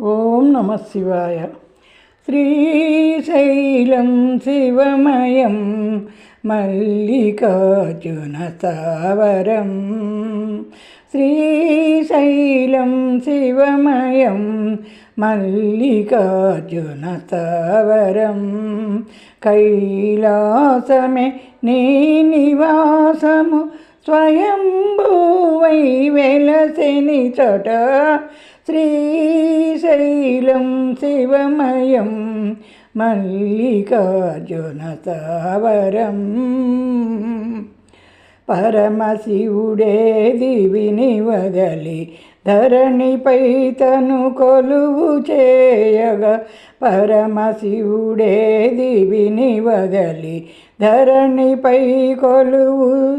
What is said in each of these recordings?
ഓം നമ ശിവായ. ശ്രീശൈലം ശിവമയം മല്ലികാർജുനസാവരം ശ്രീശൈലം ശിവമയം മല്ലികാർജുനസാവരം കൈലാസമേ നീ നിവാസമു స్వయంభూవై వెలసిని చోట శ్రీశైలం శివమయం మల్లికార్జున తావరం పరమశివుడే దివిని వదలి ధరణిపై తను కొలువు చేయగా. పరమశివుడే దివిని వదలి ధరణిపై కొలువు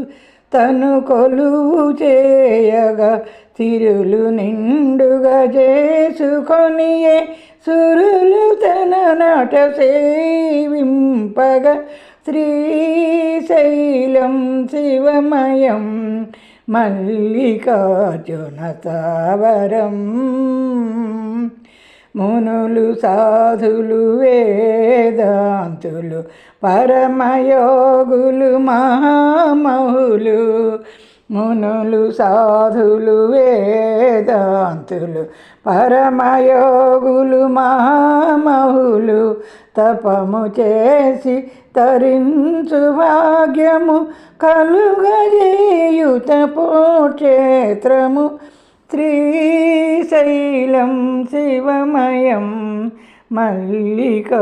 తను కొలువు చేయగా తిరులు నిండుగా చేసుకొనియే సురులు తన నట సేవింపగా శ్రీశైలం శివమయం మల్లికార్జున తావరం మునులు సాధులు వేదాంతులు పరమయోగులు మహామహులు. మునులు సాధులు వేదాంతులు పరమయోగులు మహామహులు. తపము చేసి తరించు భాగ్యము కలుగజేయుత పోక్షేత్రము ശ്രീശൈലം ശിവമയം മല്ലികാർജുനസാവരം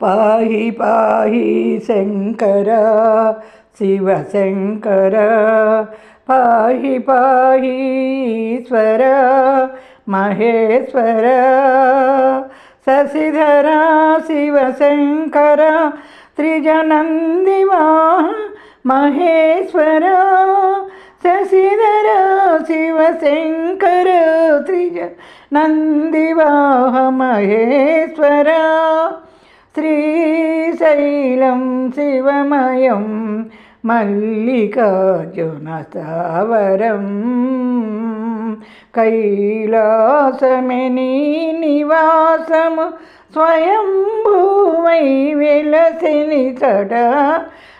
പാഹി പാഹി ശങ്കര ശിവശങ്കര. പാഹി പാഹി ഈശ്വര മഹേശ്വര. ശശിധര ശിവശങ്കര ത്രിജനന്ദിവാ മഹേശ്വര ശശിധര ശിവശങ്കര ത്രിജ നന്ദിവാഹ മഹേശ്വര. ശ്രീശൈലം ശിവമയം മല്ലികാർജുനസാവരം കൈലാസമെനി നിവാ నివాసము స్వయంభూవై వెలసిని చట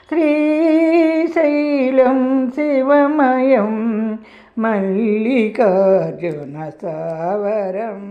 శ్రీశైలం శివమయం మల్లికార్జున స్థావరం